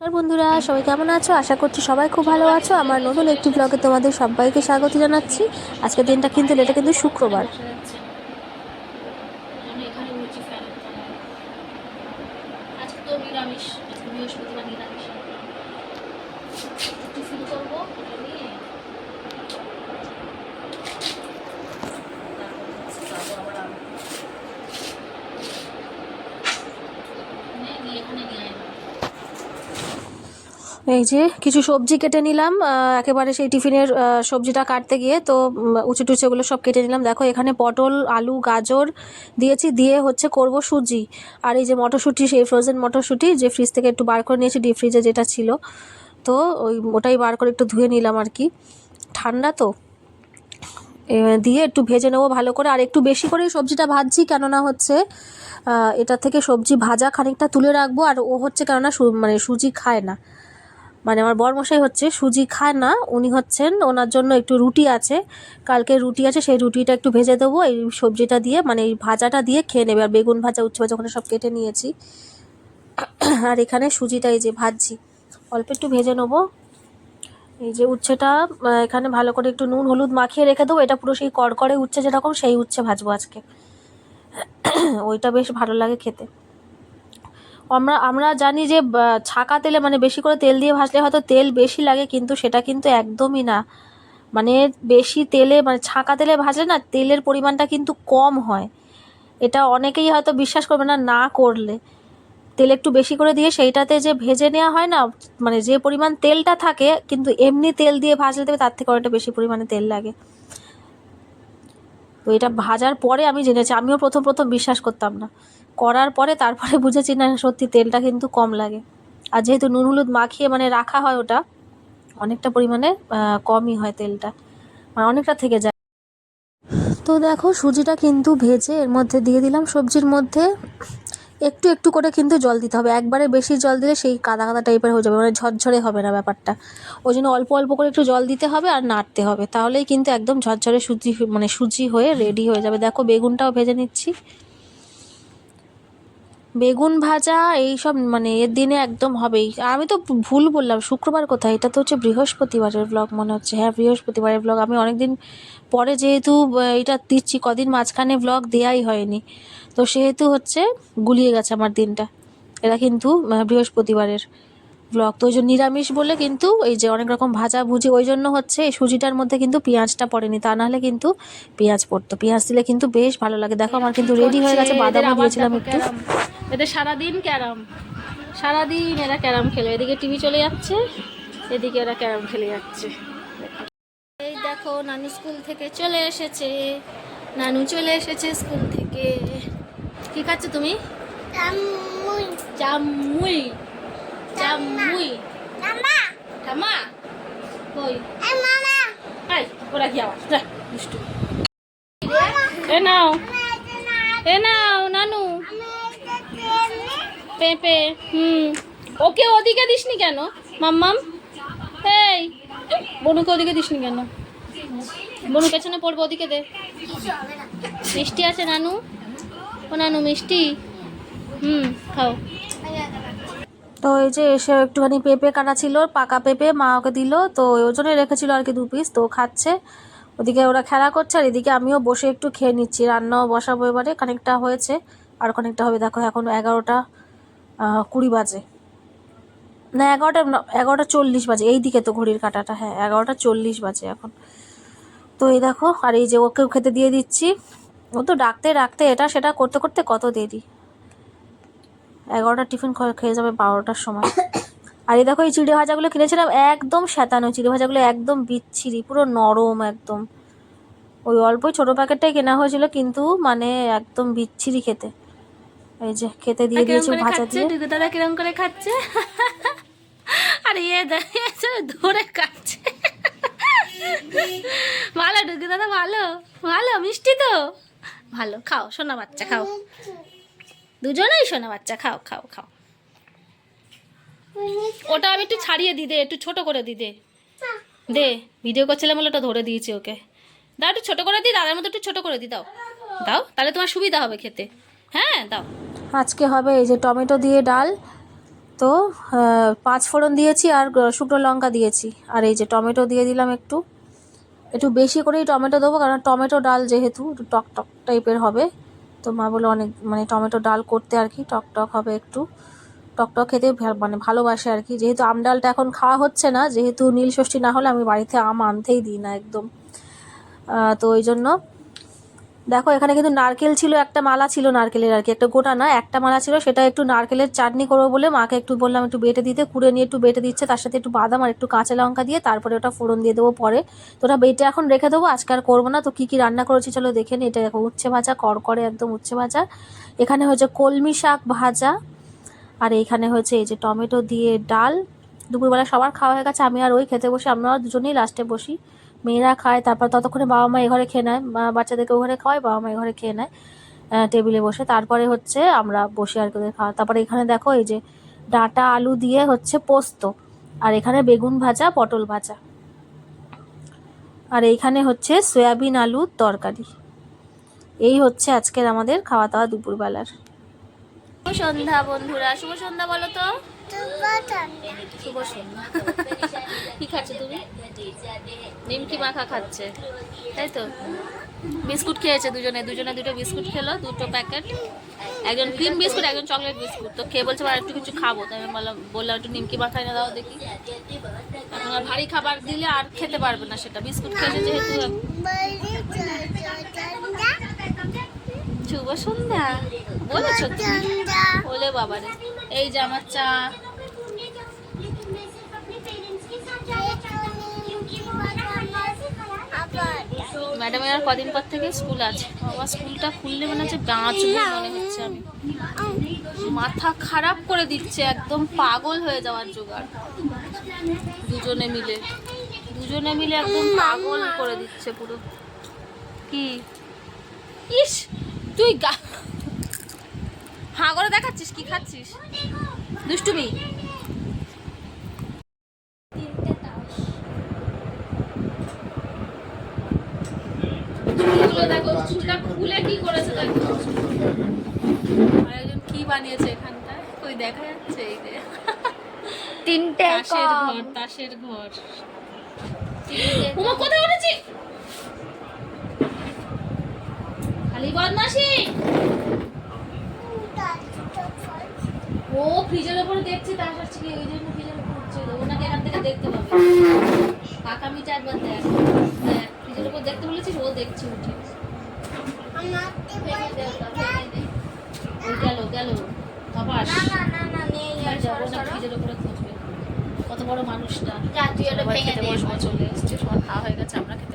নমস্কার বন্ধুরা, সবাই কেমন আছো? আশা করছি সবাই খুব ভালো আছো। আমার নতুন একটি ব্লগে তোমাদের সবাইকে স্বাগত জানাচ্ছি। আজকের দিনটা কিন্তু এটা কিন্তু শুক্রবার। বৃহস্পতিবার টিফিন করব এটা নিয়ে তারপর হচ্ছে যাব আবার আবার। নে, গিয়ে এখানে নিয়ে আয় না। এই যে কিছু সবজি কেটে নিলাম একেবারে সেই টিফিনের সবজিটা কাটতে গিয়ে তো উঁচু টুচুগুলো সব কেটে নিলাম। দেখো, এখানে পটল, আলু, গাজর দিয়েছি, দিয়ে হচ্ছে করব সুজি। আর এই যে মটরশুঁটি, সেই ফ্রোজেন মটরশুঁটি, যে ফ্রিজ থেকে একটু বার করে নিয়েছি ডিপ ফ্রিজে যেটা ছিল, তো ওই ওটাই বার করে একটু ধুয়ে নিলাম আর কি। ঠান্ডা তো। দিয়ে একটু ভেজে নেব ভালো করে। আর একটু বেশি করেই সবজিটা ভাজছি, কেননা হচ্ছে এটা থেকে সবজি ভাজা খানিকটা তুলে রাখব, আর ও হচ্ছে কেননা মানে সুজি খায় না। মানে আমার বরমশাই হচ্ছে সুজি খায় না, উনি হচ্ছেন ওনার জন্য একটু রুটি আছে। কালকে রুটি আছে, সেই রুটিটা একটু ভেজে দেবো, এই সবজিটা দিয়ে মানে এই ভাজাটা দিয়ে খেয়ে নেবে। আর বেগুন ভাজা, উচ্ছে ভাজা, ওখানে সব কেটে নিয়েছি। আর এখানে সুজিটা এই যে ভাজছি। অল্প একটু ভেজে নেব। এই যে উচ্ছেটা এখানে ভালো করে একটু নুন, হলুদ মাখিয়ে রেখে দেবো। এটা পুরো সেই কড়কড়ে উচ্ছে যেরকম, সেই উচ্ছে ভাজবো আজকে। ওইটা বেশ ভালো লাগে খেতে। আমরা আমরা জানি যে ছাকা তেলে মানে বেশি করে তেল দিয়ে ভাজলে হয়তো তেল বেশি লাগে, কিন্তু সেটা কিন্তু একদমই না। মানে বেশি তেলে মানে ছাকা তেলে ভাজলে না তেলের পরিমাণটা কিন্তু কম হয়। এটা অনেকেই হয়তো বিশ্বাস করবে না না করলে। তেল একটু বেশি করে দিয়ে সেইটাতে যে ভেজে নেওয়া হয় না মানে যে পরিমাণ তেলটা থাকে, কিন্তু এমনি তেল দিয়ে ভাজলে দেবে, তার থেকে অনেকটা বেশি পরিমাণে তেল লাগে। তো এটা ভাজার পরে আমি জেনেছি, আমিও প্রথম প্রথম বিশ্বাস করতাম না। করার পরে তারপরে বুঝেছি না, সত্যি তেলটা কিন্তু কম লাগে। আর যেহেতু নুন হলুদ মাখিয়ে মানে রাখা হয় ওটা, অনেকটা পরিমাণে কমই হয় তেলটা। মানে অনেকটা থেকে যায়। তো দেখো, সুজিটা কিন্তু ভেজে এর মধ্যে দিয়ে দিলাম। সবজির মধ্যে একটু একটু করে কিন্তু জল দিতে হবে। একবারে বেশি জল দিলে সেই কাদা কাদা টাইপের হয়ে যাবে মানে ঝরঝরে হবে না ব্যাপারটা। ওই জন্য অল্প অল্প করে একটু জল দিতে হবে আর নাড়তে হবে। তাহলেই কিন্তু একদম ঝরঝরে সুজি মানে সুজি হয়ে রেডি হয়ে যাবে। দেখো, বেগুনটাও ভেজে নিচ্ছি। বেগুন ভাজা এই সব মানে এর দিনে একদম হবেই। আমি তো ভুল বললাম, শুক্রবার কোথায়? এটা তো হচ্ছে বৃহস্পতিবারের ব্লগ মনে হচ্ছে। হ্যাঁ বৃহস্পতিবারের ব্লগ আমি অনেকদিন পরে যেহেতু এটা দিচ্ছি, কদিন মাঝখানে ব্লগ দেওয়াই হয়নি। তো সেহেতু হচ্ছে গুলিয়ে গেছে আমার দিনটা। এটা কিন্তু বৃহস্পতিবারের। ব্লগ তো ওই জন্য নিরামিষ বলে কিন্তু এই যে অনেক রকম ভাজা ভুজি ওই জন্য হচ্ছে এই সুজিটার মধ্যে কিন্তু পেঁয়াজটা পড়েনি। তা নাহলে কিন্তু পেঁয়াজ পড়তো। পেঁয়াজ দিলে কিন্তু বেশ ভালো লাগে। দেখো আমার কিন্তু রেডি হয়ে গেছে বাদামও দিয়েছিলাম একটু। ক্যারাম। এদের সারাদিন ক্যারাম। সারাদিন এরা ক্যারাম খেলে। এদিকে টিভি চলে যাচ্ছে এদিকে এরা ক্যারাম খেলে যাচ্ছে। এই দেখো নানু স্কুল থেকে চলে এসেছে। নানু চলে এসেছে স্কুল থেকে। কি খাচ্ছ তুমি? জামুই জামুই ঠাম্মা কই আই ওরা কি আবার যা দুষ্টু এ নাও এ নাও নানু পেঁপে হুম ওকে ওদিকে দিসনি কেন মাম্মাম এই বনুকে ওদিকে দিসনি কেন বনু পেছনে পড়ব ওদিকে দে। মিষ্টি আছে নানু ও নানু মিষ্টি। হুম খাও। তো এই যে এসে একটুখানি পেঁপে কাটা ছিল, পাকা পেঁপে মা ওকে দিল, তো ওই জন্যই রেখেছিল আর কি দু পিস তো খাচ্ছে। ওদিকে ওরা খেলা করছে আর এদিকে আমিও বসে একটু খেয়ে নিচ্ছি, রান্নাও বসাবো এবারে, খানিকটা হয়েছে, আর খানিকটা হবে, দেখো এখন এগারোটা কুড়ি বাজে। না, এগারোটা এগারোটা চল্লিশ বাজে, এই দিকে তো ঘড়ির কাটাটা হ্যাঁ এগারোটা চল্লিশ বাজে এখন। তো এই দেখো, আর এই যে ওকেও খেতে দিয়ে দিচ্ছি। ও তো ডাকতে ডাকতে এটা, সেটা করতে করতে কত দেরি। এগারোটা টিফিন খেয়ে যাবে বারোটার সময়। আর এই দেখো এই চিড়ে ভাজাগুলো কিনেছিলাম একদম শ্যাতানো চিড়ে ভাজাগুলো একদম বিচ্ছিরি পুরো নরম একদম। ওই অল্পই ছোটো প্যাকেটটাই কেনা হয়েছিল কিন্তু মানে একদম বিচ্ছিরি খেতে। এই যে খেতে দিয়ে দিয়েছি ভাজা দিয়ে। দিদি কিরম করে খাচ্ছে? আর ইয়ে ধরে খাচ্ছে ভালো ডুগি দাদা ভালো ভালো মিষ্টি তো। ভালো খাও সোনা বাচ্চা খাও। দুজনেই সোনা বাচ্চা, খাও খাও খাও। ওটা আমি একটু ছাড়িয়ে দি দে, একটু ছোট করে দি দে। দে, ভিডিও করছিলাম বলে ওটা ধরে দিয়েছি ওকে। দাও একটু ছোট করে দি, দাদার মতো একটু ছোট করে দি, দাও। দাও, তাহলে তোমার সুবিধা হবে খেতে। হ্যাঁ দাও। আজকে হবে এই যে টমেটো দিয়ে ডাল, তো পাঁচ ফোড়ন দিয়েছি আর শুকনো লঙ্কা দিয়েছি। আর এই যে টমেটো দিয়ে দিলাম একটু। একটু বেশি করেই টমেটো দেবো, কারণ টমেটো ডাল যেহেতু, একটু টক টক টাইপের হবে। তো মা বলে অনেক মানে টমেটো ডাল করতে আর কি, টক টক হবে একটু। টক টক খেতে মানে ভালোবাসে আর কি। যেহেতু আম ডালটা এখন খাওয়া হচ্ছে না, যেহেতু নীল ষষ্ঠী না হলে আমি বাড়িতে আম আনতেই দিই না একদম। তো ওই জন্য দেখো, এখানে কিন্তু নারকেল ছিল, একটা মালা ছিল নারকেলের আর কি, একটা গোটা না, একটা মালা ছিল, সেটা একটু নারকেলের চাটনি করব বলে মাকে একটু বললাম একটু বেটে দিতে, কুড়ে নিয়ে একটু বেটে দিচ্ছে, তার সাথে একটু বাদাম আর একটু কাঁচা লঙ্কা দিয়ে তারপরে ওটা ফোড়ন দিয়ে দেবো পরে। তো ওটা বেটে এখন রেখে দেবো, আজকে আর করব না, তো কী কী রান্না করেছি চলো দেখে নিই এটা দেখো উচ্ছে ভাজা করকরে একদম উচ্ছে ভাজা। এখানে হয়েছে কলমি শাক ভাজা, আর এইখানে হয়েছে এই যে টমেটো দিয়ে ডাল। দুপুরবেলা সবার খাওয়া হয়ে গেছে, আমি আর ওই খেতে বসে, আমরা দুজনেই লাস্টে বসি। মেয়েরা খায়, তারপর ততক্ষণে বাবা মা এঘরে খেয়ে নেয়। বাচ্চাদেরকে ও ঘরে খাওয়ায় বাবা মা এ ঘরে খেয়ে নেয় টেবিলে বসে। তারপরে হচ্ছে আমরা বসে আর কি খাওয়া। তারপরে এখানে দেখো এই যে ডাটা আলু দিয়ে হচ্ছে পোস্ত, আর এখানে বেগুন ভাজা, পটল ভাজা। আর এইখানে হচ্ছে সয়াবিন আলুর তরকারি। এই হচ্ছে আজকের আমাদের খাওয়া দাওয়া দুপুরবেলার। শুভ সন্ধ্যা বন্ধুরা, শুভ সন্ধ্যা বলো তো। শুভ সন্ধ্যা। কি খাচ্ছ তুমি? নিমকি মাখা খাচ্ছে। তাই তো? বিস্কুট খেয়েছে দুজনে। দুজনে দুটো বিস্কুট খেলো, দুটো প্যাকেট। একজন ক্রিম বিস্কুট, একজন চকলেট বিস্কুট। তো খেয়ে বলছে আর একটু কিছু খাব। তাই আমি বললাম বললাম, একটু নিমকি মাখা এনে দাও দেখি। এখন আর ভারী খাবার দিলে আর খেতে পারবে না সেটা। বিস্কুট খেয়েছে যেহেতু। শুভ সন্ধ্যা। বলেছ বলে বাবারে। এই যে আমার চা। ম্যাডামের আর কদিন পর থেকে স্কুল আছে। বাবা, স্কুলটা খুললে মনে হচ্ছে বাঁচবো মনে হচ্ছে আমি। মাথা খারাপ করে দিচ্ছে, একদম পাগল হয়ে যাওয়ার জোগাড়। দুজনে মিলে। দুজনে মিলে একদম পাগল করে দিচ্ছে পুরো। কি? ইস, তুই গা হাঁ করে দেখাচ্ছিস কি খাচ্ছিস? দুষ্টুমি। দেখো চুলটা খুলে কি করেছে দেখো। আরেকজন কি বানিয়েছে এখানটায়? কই দেখা যাচ্ছে এই যে। তিনটে তাসের ঘর তাসের ঘর। উমা কোথায় উঠেছি খালি বদমাসি ও ফ্রিজের উপরে দেখছি তার হচ্ছে কি ওই জন্য ফ্রিজের উপর উঠছে। ওনাকে এখান থেকে দেখতে পাবে কাকা মিটা একবার দেখ ফ্রিজের উপর দেখতে বলেছিস ও দেখছে উঠে। গেল গেল। না ফ্রিজের উপরে খুঁজবে। কত বড় মানুষটা। যা, তুই ওটা সবাই ভেঙে খেতে